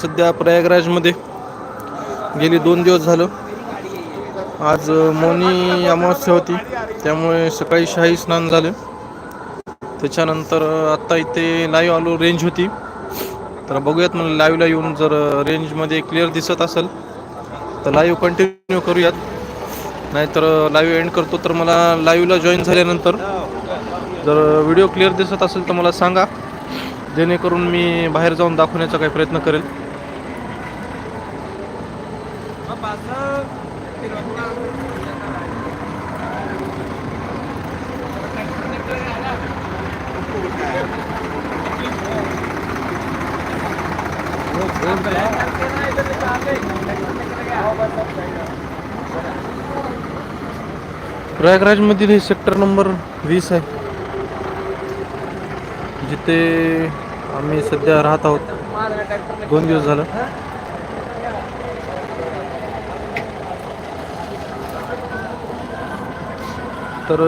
सध्या प्रयागराजमध्ये गेली दोन दिवस झालं. आज मौनी अमावस्या होती. त्यामुळे सकाळी शाही स्नान झाले. त्याच्यानंतर आत्ता इथे लाईव्ह आलो रेंज होती. तर बघूयात मला लाईव्हला येऊन जर रेंजमध्ये क्लिअर दिसत असेल तर लाईव्ह कंटिन्यू करूयात. नाहीतर लाईव्ह एंड करतो. तर मला लाईव्हला जॉईन झाल्यानंतर जर व्हिडिओ क्लिअर दिसत असेल तर मला सांगा. जेणेकरून मी बाहेर जाऊन दाखवण्याचा काही प्रयत्न करेल. प्रयागराजमधील हे सेक्टर नंबर वीस आहे. जिथे आम्ही सध्या राहत आहोत. दोन दिवस झालं. तर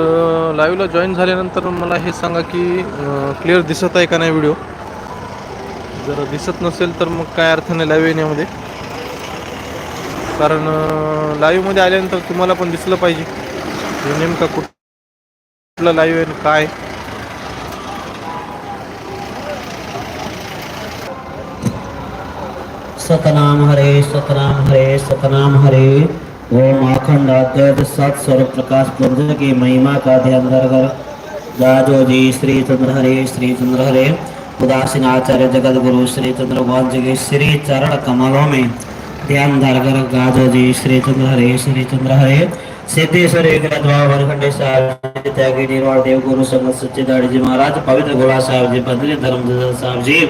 लाईव्हला जॉईन झाल्यानंतर मला हे सांगा की क्लिअर दिसत आहे का नाही व्हिडिओ जर दिसत नसेल तर मग काय अर्थ नाही लाईव्ह येण्यामध्ये. कारण लाईव्हमध्ये आल्यानंतर तुम्हाला पण दिसलं पाहिजे. हे नेमका कुठ कुठलं लाईव्ह आहे काय? सतनाम हरे सतनाम हरे सतनाम हरे. ओम आखंड अद्वैत सत स्वरूप प्रकाश पुंज की महिमा का ध्यान कर कर राजो जी श्री चंद्र हरे श्री चंद्र हरे उदासीन आचार्य जगत गुरु श्री चंद्र भगवान जी के श्री चरण कमलों में। ध्यान धर कर गाजो जी श्री चंद्र हरे श्री चंद्र हरे सिद्धेश्वर एक वरखंडे साहब जी त्यागी निर्वाण देव गुरु संगत सच्चिदारी जी महाराज पवित्र गोला साहब जी बद्री धर्म साहब जी।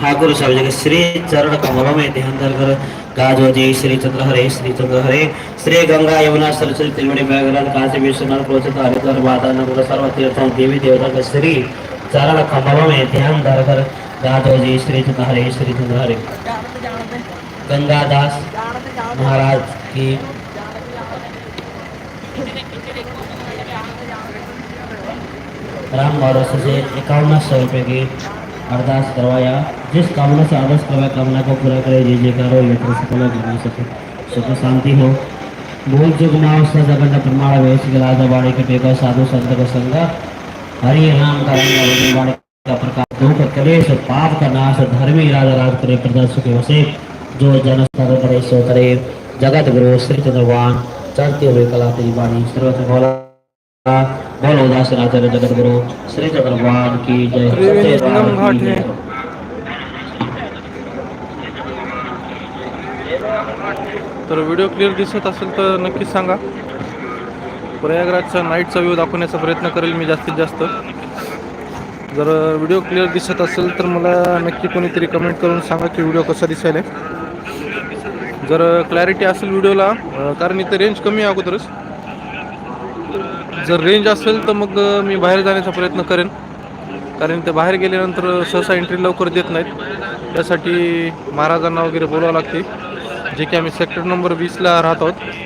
ठाकुर साहब जी के श्री चरण कमलों में ध्यान धर कर। गाजो जी श्री चंद्र हरे श्री चंद्र हरे श्री गंगा यमुना सरस्वती त्रिवेणी मेघराज काशी विश्वनाथ प्रोचित हरिद्वार माता नगर सर्व तीर्थों देवी देवता के श्री चरण कमलों में ध्यान धर कर। गाजो जी श्री चंद्र हरे श्री चंद्र हरे गंगादास महाराज की राम बारों से इक्यावन सौ रुपये की अरदास करवाया। जिस कामना से आदर्श करवाया, कामना को पूरा करे। जी जी करो मित्र सफल करना सके सुख शांति हो। भूल चुक माओ सजगंड प्रमाण वेश गिलाज बाड़ी के टेको, साधु, संत को संग। हरि नाम का रंग बाड़ी का प्रकाश। दुख कलेश पाप का नाश धर्मी राजा राज करे प्रजा सुख वसे जो जन करे सो करे। जगत गुरु, श्री चंद्रवान। चढ़ते हुए कला तेरी बाणी सर्वत्र भोला आचार्य जगत गुरु श्री भगवान की जय तर व्हिडिओ क्लिअर दिसत असेल तर नक्कीच सांगा. प्रयागराजचा नाईटचा व्ह्यू दाखवण्याचा प्रयत्न करेल मी जास्तीत जास्त. जर व्हिडिओ क्लिअर दिसत असेल तर मला नक्की कोणीतरी कमेंट करून सांगा की व्हिडिओ कसा दिसायला जर क्लॅरिटी असेल व्हिडिओला कारण इथं रेंज कमी आहे अगोदरच. जर रेंज असेल तर मग मी बाहेर जाण्याचा प्रयत्न करेन. कारण ते बाहेर गेल्यानंतर सहसा एंट्री लवकर देत नाहीत. त्यासाठी महाराजांना वगैरे बोलावं लागते. जे की आम्ही सेक्टर नंबर वीसला राहत आहोत.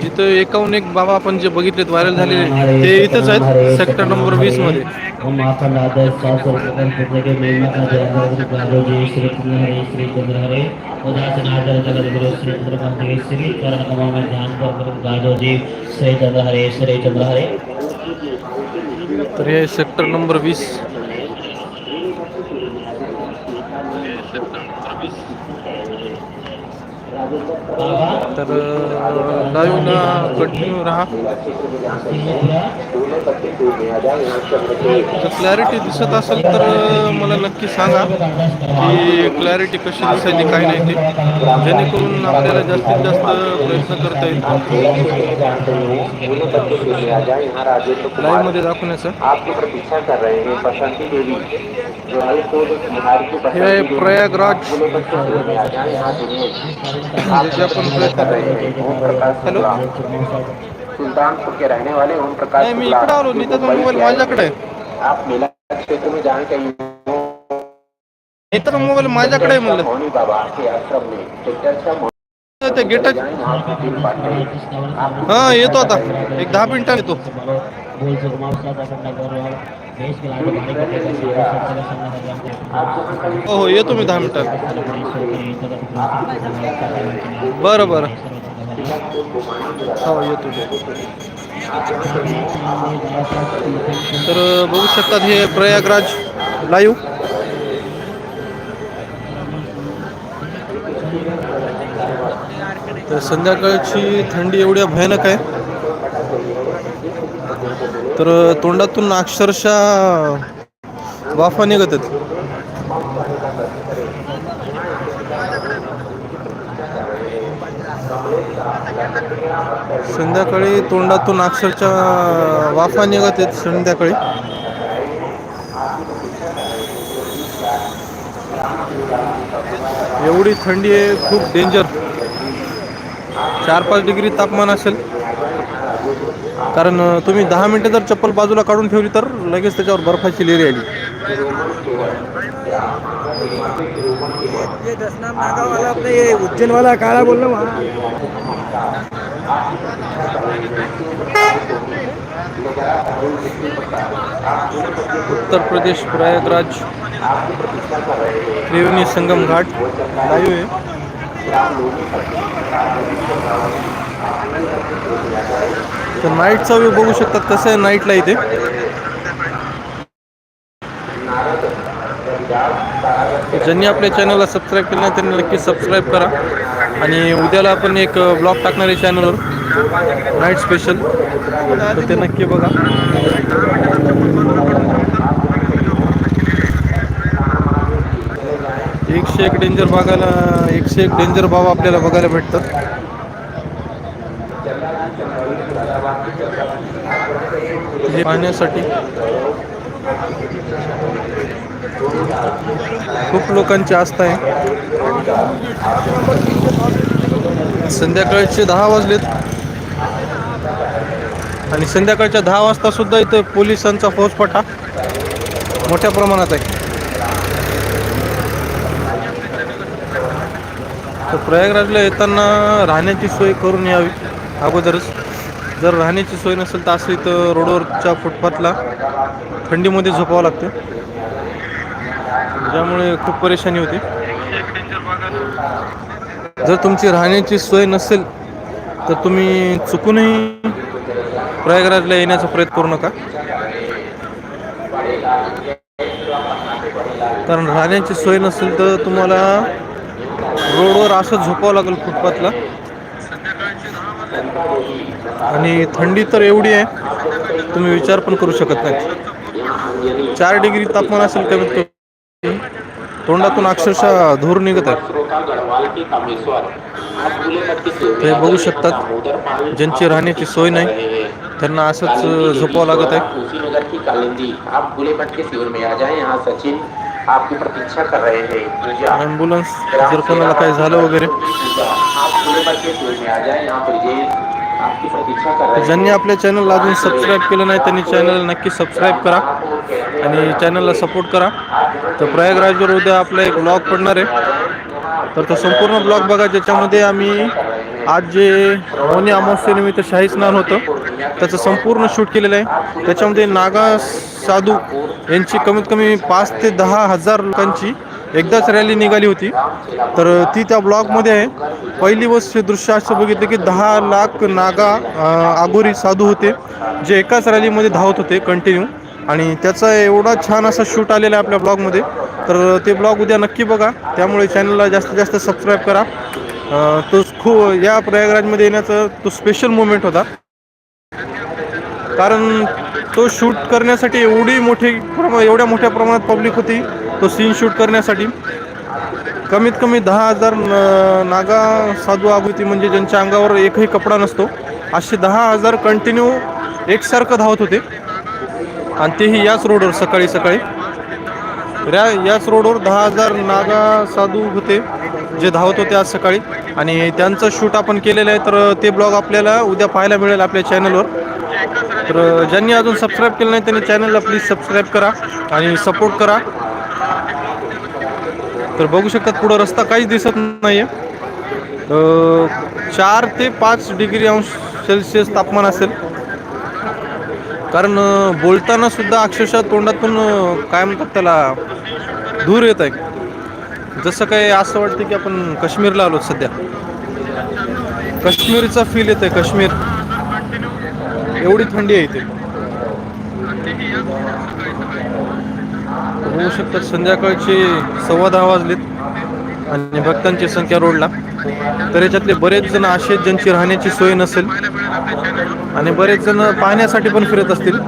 जिथं एकाहून एक बाबा आपण जे बघितलेत व्हायरल झालेले ते इथंच आहेत सेक्टर नंबर वीसमध्ये. तर हे सेक्टर नंबर वीस पुत्र के महिमा का जय हरे गाजो जी श्री चंद्र हरे श्री चंद्र हरे उदासीन आदर जगत गुरु श्री चंद्र भक्त के श्री चरण कमल में ध्यान कर कर गाजो जी श्री चंद्र हरे श्री चंद्र हरे तर हे सेक्टर नंबर वीस बाबा तर लाईव्हला कंटिन्यू राहा. जर क्लॅरिटी दिसत असेल तर मला नक्की सांगा की क्लॅरिटी कशी दिसायची काय नाही ते. जेणेकरून आपल्याला जास्तीत जास्त प्रयत्न करता येईल. लाईव्हमध्ये दाखवण्याचा. आपकी प्रतीक्षा कर रहे हैं बसंती देवी. हे प्रयागराज. हैं हॅलो. सुल्तानपुर के रहने वाले ओम प्रकाश नाही मी इकडे आलो मुंबई मोबाईल माझ्याकडे. हैं। आप मेला क्षेत्र में जाने का युवा नीताचा मोबाईल माझ्याकडे आहे म्हणलं. बाबा के आश्रम में ट्रैक्टरच्या ते गेट हा। येतो आता। एक दहा मिनिटात येतो हो हो येतो मी दहा मिनिटात. बरं बरं. हो येतो तर बघू शकतात हे प्रयागराज लाईव्ह. तर संध्याकाळची थंडी एवढ्या भयानक आहे. तर तोंडातून अक्षरशः वाफा निघत आहेत. संध्याकाळी तोंडातून अक्षरशः वाफा निघत आहेत संध्याकाळी. एवढी थंडी आहे खूप डेंजर चार पाच डिग्री तापमान असेल. कारण तुम्ही दहा मिनटं जर चप्पल बाजूला काढून ठेवली तर लगेच त्याच्यावर बर्फाची लेरी आली. ये दसनाम नागाव वाला अपने ये उज्जैन वाला काला बोल उत्तर प्रदेश प्रयागराज त्रिवेणी संगम घाट. लाईव्ह आहे. तर नाईटचा व्यू बघू शकतात कसं आहे नाईटला इथे. ज्यांनी आपल्या चॅनलला सबस्क्राईब केलं नाही त्यांनी नक्की सबस्क्राईब करा. आणि उद्याला आपण एक ब्लॉग टाकणार आहे चॅनलवर नाईट स्पेशल तर ते नक्की बघा. एकशे एक डेंजर बघायला एकशे एक डेंजर भाव आपल्याला बघायला भेटतात. हे पाहण्यासाठी खूप लोकांची आस्था आहे. संध्याकाळचे दहा वाजलेत. आणि संध्याकाळच्या दहा वाजता सुद्धा इथे पोलिसांचा फौजफाटा मोठ्या प्रमाणात आहे. तर प्रयागराजला येताना राहण्याची सोय करून यावी अगोदरच. जर राहण्याची सोय नसेल तर असली तर रोडवरच्या फुटपाथला थंडीमध्ये झोपावं लागतं. ज्यामुळे खूप परेशानी होते. जर तुमची राहण्याची सोय नसेल तर तुम्ही चुकूनही प्रयागराजला येण्याचा प्रयत्न करू नका. कारण राहण्याची सोय नसेल तर तुम्हाला रोडवर असं झोपावं लागेल फुटपाथला. आणि थंडी तर एवढी आहे तुम्ही विचार पण करू शकत नाही. चार डिग्री तापमान असेल कमीत कमी तोंडातून अक्षरशः धूर निघत आहे. ते बघू शकतात. ज्यांची राहण्याची सोय नाही त्यांना असंच झोपावं लागत आहे. आपकी प्रतीक्षा कर रहे हैं। ॲम्ब्युलन्स जर कोणाला काही झालं वगैरे. हैं ज्यांनी आपल्या चॅनलला अजून सबस्क्राईब केलं नाही त्यांनी चॅनल नक्की सबस्क्राईब करा आणि चॅनलला सपोर्ट करा. तर प्रयागराजवर उद्या आपला एक ब्लॉग पडणार आहे. तर तो संपूर्ण ब्लॉग बघा ज्याच्यामध्ये आम्ही आज जे मोनी अमावस्येनिमित्त शाही स्नान होतं त्याचं संपूर्ण शूट केलेलं आहे. त्याच्यामध्ये नागा साधू यांची कमीत कमी पाच ते दहा हजार लोकांची एकदाच रॅली निघाली होती. तर ती त्या ब्लॉगमध्ये आहे. पहिली गोष्ट दृश्य असं बघितलं की दहा लाख नागा आगोरी साधू होते जे एकाच रॅलीमध्ये धावत होते कंटिन्यू आणि त्याचा एवढा छान असा शूट आलेला आहे आपल्या ब्लॉगमध्ये. तर ते ब्लॉग उद्या नक्की बघा. त्यामुळे चॅनलला जास्तीत जास्त सबस्क्राईब करा. तो खूप या प्रयागराजमध्ये येण्याचा तो स्पेशल मोमेंट होता. कारण तो शूट करण्यासाठी एवढी मोठी प्रमा एवढ्या मोठ्या प्रमाणात पब्लिक होती तो सीन शूट करण्यासाठी. कमीत कमी दहा हजार नागा साधू आगुती म्हणजे ज्यांच्या अंगावर एकही कपडा नसतो असे दहा हजार कंटिन्यू एकसारखं धावत होते. आणि तेही याच रोडवर सकाळी सकाळी या याच रोडवर दहा हजार नागा साधू होते जे धावत होते आज सकाळी. आणि त्यांचं शूट आपण केलेलं आहे तर ते ब्लॉग आपल्याला उद्या पाहायला मिळेल आपल्या चॅनलवर तर ज्यांनी अजून सबस्क्राईब केलं नाही त्यांनी चॅनलला प्लीज सबस्क्राईब करा आणि सपोर्ट करा. तर बघू शकतात पुढं रस्ता काहीच दिसत नाही आहे चार ते पाच डिग्री अंश सेल्सिअस तापमान असेल. कारण बोलताना सुद्धा अक्षरशः तोंडातून काय म्हणतात त्याला दूर येत आहे. जसं काय असं वाटतं की आपण काश्मीरला आलो सध्या. काश्मीरचा फील येत आहे काश्मीर. एवढी थंडी आहे इथे. होऊ शकतात संध्याकाळचे सव्वा दहा वाजलेत आणि भक्तांची संख्या रोडला. तर याच्यातले बरेच जण असे आहेत ज्यांची राहण्याची सोय नसेल आणि बरेच जण पाहण्यासाठी पण फिरत असतील.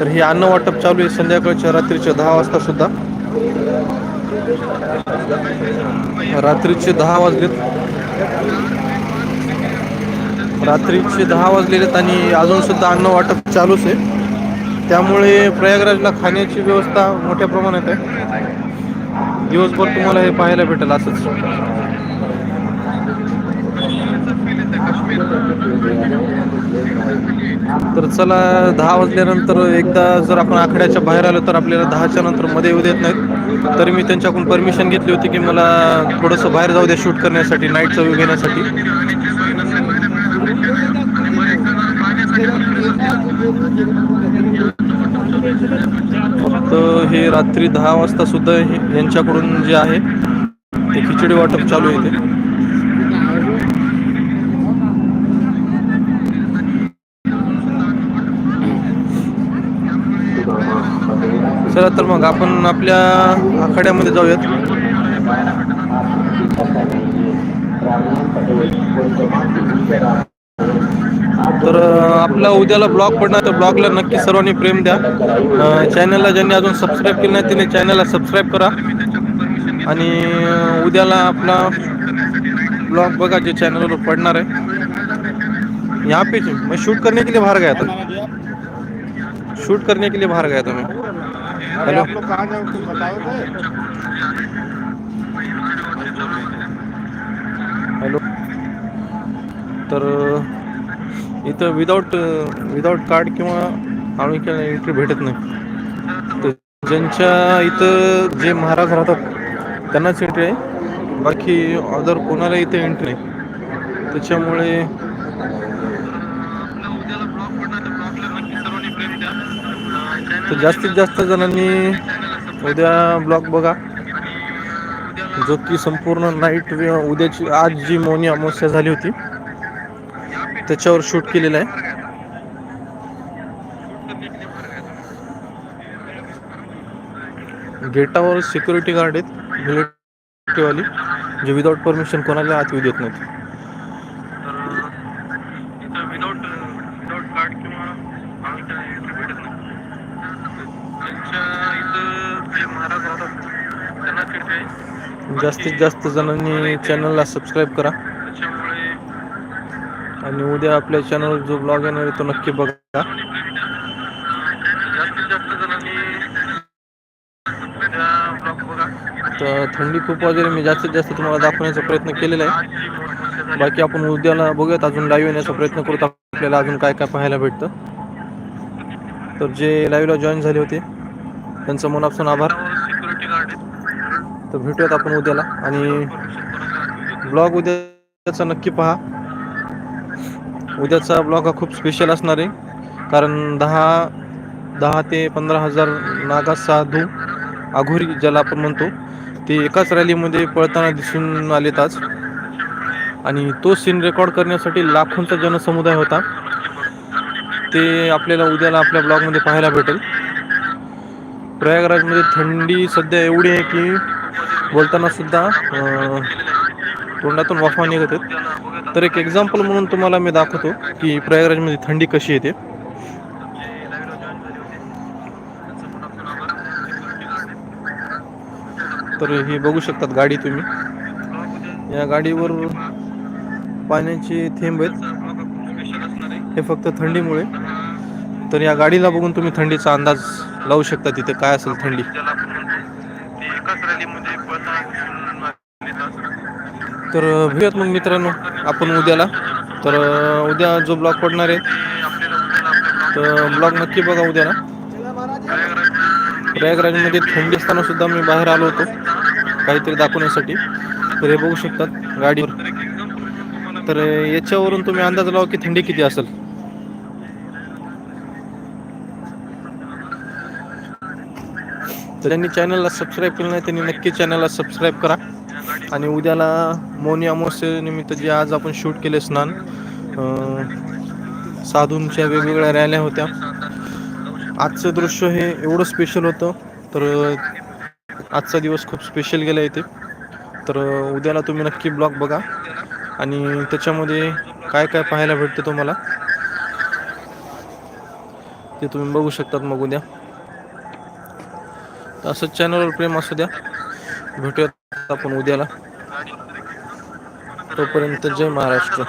तर हे अन्न वाटप चालू आहे संध्याकाळच्या रात्रीच्या दहा वाजता सुद्धा. रात्रीचे दहा वाजलेत. रात्रीचे दहा वाजलेलेत आणि अजून सुद्धा अन्न वाटप चालूच आहे. त्यामुळे प्रयागराजला खाण्याची व्यवस्था मोठ्या प्रमाणात आहे. दिवसभर तुम्हाला हे पाहायला भेटेल असंच. तर चला दहा वाजल्यानंतर एकदा जर आपण आखड्याच्या बाहेर आलो तर आपल्याला दहाच्या नंतर मध्ये येऊ देत नाहीत. तर मी त्यांच्याकडून परमिशन घेतली होती की मला थोडंसं बाहेर जाऊ द्या शूट करण्यासाठी नाईटचा व्यू घेण्यासाठी. फक्त हे रात्री दहा वाजता सुद्धा यांच्याकडून जे आहे ते खिचडी वाटप चालू आहे चला तर मग आपण आपल्या आखाड्यामध्ये जाऊयात. तर आपला उद्याला ब्लॉग पडणार तर ब्लॉगला नक्की सर्वांनी प्रेम द्या. चॅनलला ज्यांनी अजून सबस्क्राईब केलं नाही त्यांनी चॅनलला सबस्क्राईब करा. आणि उद्याला आपला ब्लॉग बघा जे चॅनलवर पडणार आहे. यहाँ पे मग मैं शूट करने के लिए बाहर गया था. शूट करने के लिए बाहर गया था मैं. हेलो. हॅलो. तर इथं विदाऊट विदाऊट कार्ड किंवा आम्ही एंट्री भेटत नाही. तर ज्यांच्या इथं जे महाराज राहतात त्यांनाच एंट्री आहे. बाकी अदर कोणाला इथे एंट्री नाही. त्याच्यामुळे तर जास्तीत जास्त जणांनी उद्या ब्लॉग बघा. जो की संपूर्ण नाईट उद्याची आज जी मौनी अमावस्या झाली होती त्याच्यावर शूट केलेलं आहे. गेटावर सिक्युरिटी गार्ड आहेत मिलिटरीवाली जे विदाऊट परमिशन कोणाला आत येऊ देत नाहीत. जास्तीत जास्त जणांनी चॅनलला सबस्क्राईब करा. आणि उद्या आपल्या चॅनल जो ब्लॉग येणार आहे तो नक्की बघा. तर थंडी खूप वगैरे मी जास्तीत जास्त तुम्हाला दाखवण्याचा प्रयत्न केलेला आहे. बाकी आपण उद्याला बघूयात अजून लाईव्ह येण्याचा प्रयत्न करतो आपल्याला अजून काय काय पाहायला भेटतं. तर जे लाईव्हला जॉईन झाले होते त्यांचं मनापासून आभार. तर भेटूयात आपण उद्याला. आणि ब्लॉग उद्याचा नक्की पहा. उद्याचा ब्लॉग हा खूप स्पेशल असणार आहे. कारण दहा दहा ते पंधरा हजार नागा साधू आघोरी ज्याला आपण म्हणतो ते एकाच रॅलीमध्ये पळताना दिसून आलेत आज. आणि तो सीन रेकॉर्ड करण्यासाठी लाखोंचा जनसमुदाय होता. ते आपल्याला उद्याला आपल्या ब्लॉगमध्ये पाहायला भेटेल. प्रयागराजमध्ये थंडी सध्या एवढी आहे की बोलताना सुद्धा तोंडातून वाफा निघत आहेत. तर एक एक्झाम्पल म्हणून तुम्हाला मी दाखवतो की प्रयागराजमध्ये थंडी कशी येते. तर हे बघू शकतात गाडी तुम्ही. या गाडीवर पाण्याचे थेंब आहेत. हे फक्त थंडीमुळे. तर या गाडीला बघून तुम्ही थंडीचा अंदाज लावू शकता तिथे काय असेल थंडी. तर भेटूयात मग मित्रांनो आपण उद्याला. तर उद्या जो ब्लॉग पडणार आहे तर ब्लॉग नक्की बघा उद्याला. प्रयागराजमध्ये थंडी असताना सुद्धा मी बाहेर आलो होतो काहीतरी दाखवण्यासाठी. तर हे बघू शकतात गाडीवर. तर याच्यावरून तुम्ही अंदाज लावा की थंडी किती असेल. तर त्यांनी चॅनलला सबस्क्राईब केलं नाही त्यांनी नक्की चॅनलला सबस्क्राईब करा. आणि उद्याला मौनी अमावस्येनिमित्त जे आज आपण शूट केले स्नान साधूंच्या वेगवेगळ्या रॅल्या होत्या. आजचं दृश्य हे एवढं स्पेशल होतं तर आजचा दिवस खूप स्पेशल गेला इथे. तर उद्याला तुम्ही नक्की ब्लॉग बघा. आणि त्याच्यामध्ये काय काय पाहायला भेटतं तुम्हाला ते तुम्ही बघू शकतात मग उद्या. तर असंच चॅनलवर प्रेम असू द्या. भेटूयात आपण उद्याला. तोपर्यंत जय महाराष्ट्र.